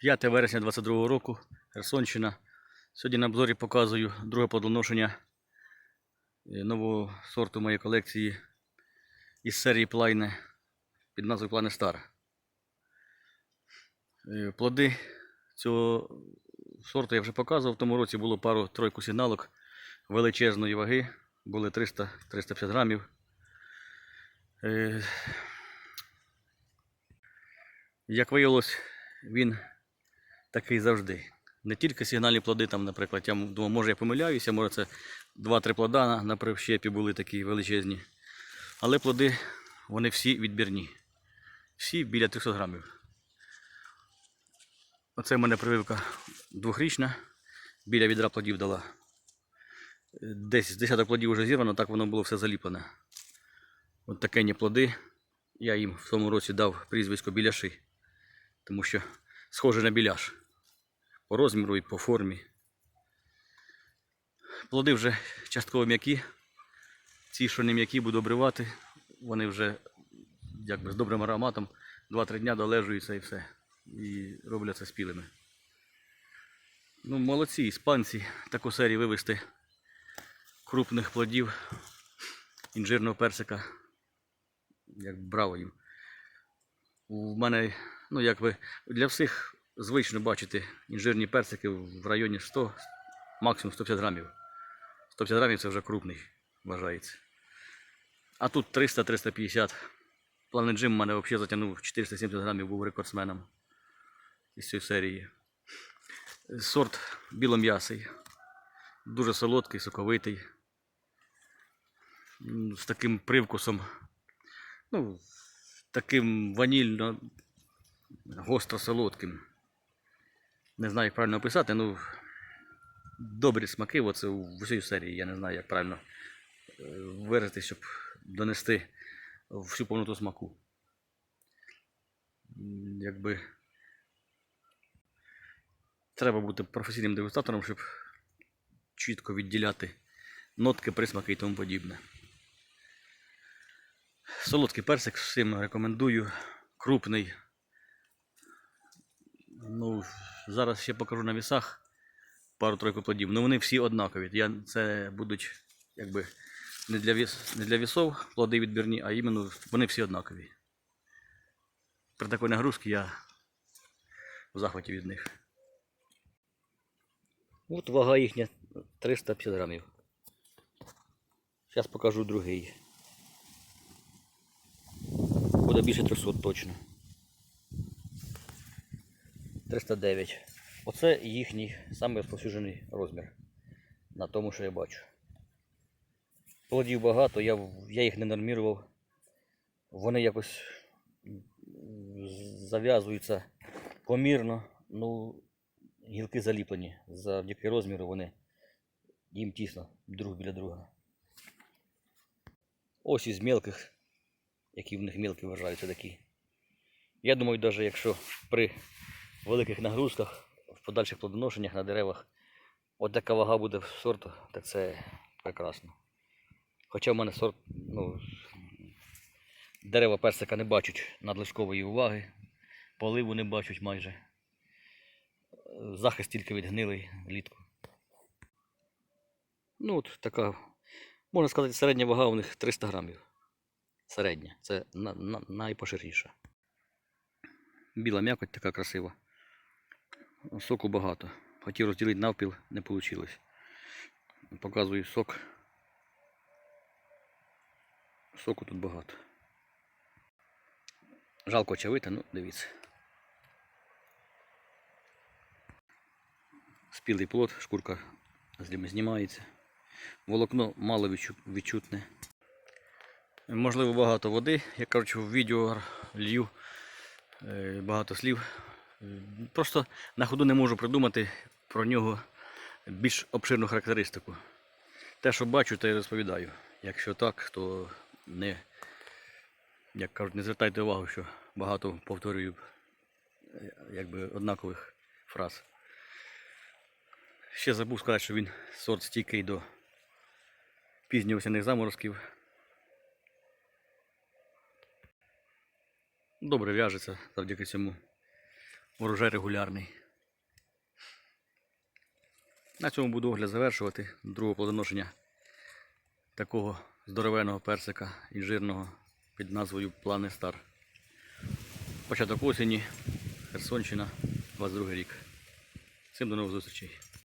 5 вересня 22 року, Херсонщина. Сьогодні на обзорі показую друге плодоношення е, нового сорту моєї колекції із серії Плайне під назвою Плайне Стар. Е, Плоди цього сорту я вже показував. В тому році було пару тройку сигналок величезної ваги, були 300-350 грамів. Е, Як виявилось, він такий завжди. Не тільки сигнальні плоди, там, наприклад, я думаю, може я помиляюся, може це 2-3 плода на, прищепі були такі величезні. Але плоди, вони всі відбірні. Всі біля 300 грамів. Оце в мене прививка двохрічна, біля відра плодів дала. Десь з десяток плодів вже зірвано, так воно було все заліплене. От такі плоди. Я їм в тому році дав прізвисько біляши, тому що схоже на біляш. По розміру і по формі. Плоди вже частково м'які. Ці, що не м'які, буду обривати. Вони вже якби з добрим ароматом 2-3 дня долежуються і все. І робляться спілими. Ну, молодці, іспанці, таку серію вивести крупних плодів інжирного персика. Як браво їм. У мене, ну якби для всіх звично бачити інжирні персики в районі 100, максимум 150 грамів. 150 грамів це вже крупний, вважається. А тут 300-350. Плавний джим мене взагалі затягнув 470 грамів, був рекордсменом із цієї серії. Сорт білом'ясий. Дуже солодкий, соковитий. З таким привкусом. Ну, таким ванільно гостро солодким. Не знаю, як правильно описати, ну добрі смаки, оце в усій серії. Я не знаю, як правильно е, виразити, щоб донести всю повноту смаку. Якби треба бути професійним дегустатором, щоб чітко відділяти нотки, присмаки і тому подібне. Солодкий персик всім рекомендую. Крупний. Ну, зараз ще покажу на вісах пару-тройку плодів. Ну вони всі однакові. Я, це будуть якби не для, віс, не для вісов плоди відбірні, а іменно вони всі однакові. При такій нагрузці я в захваті від них. От вага їхня 350 грамів. Зараз покажу другий. Буде більше 300 точно. 309. Оце їхній самий розповсюджений розмір. На тому, що я бачу. Плодів багато, я, я їх не нормірував. Вони якось зав'язуються помірно. Ну, гілки заліплені. Завдяки розміру вони їм тісно друг біля друга. Ось із мелких, які в них мелкі вважаються такі. Я думаю, навіть якщо при великих нагрузках, в подальших плодоношеннях на деревах, от така вага буде в сорту, так це прекрасно. Хоча в мене сорт, ну, дерева персика не бачать надлишкової уваги, поливу не бачать майже. Захист тільки від гнилий влітку. Ну, от така, можна сказати, середня вага у них 300 грамів. Середня. Це на, на, найпоширіша. Біла м'якоть така красива. Соку багато. Хотів розділити навпіл, не вийшло. Показую сок. Соку тут багато. Жалко очевидно, ну дивіться. Спілий плод, шкурка з ними знімається. Волокно мало відчутне. Можливо, багато води. Я кажучи, в відео лью е, багато слів. Просто на ходу не можу придумати про нього більш обширну характеристику. Те, що бачу, те й розповідаю. Якщо так, то не, як кажуть, не звертайте увагу, що багато повторюю е, якби однакових фраз. Ще забув сказати, що він сорт стійкий до пізньоосяних заморозків. Добре в'яжеться завдяки цьому. Урожай регулярний. На цьому буду огляд завершувати. Друге плодоношення такого здоровеного персика інжирного під назвою Плани Стар. Початок осені, Херсонщина, 22 рік. Всім до нових зустрічей.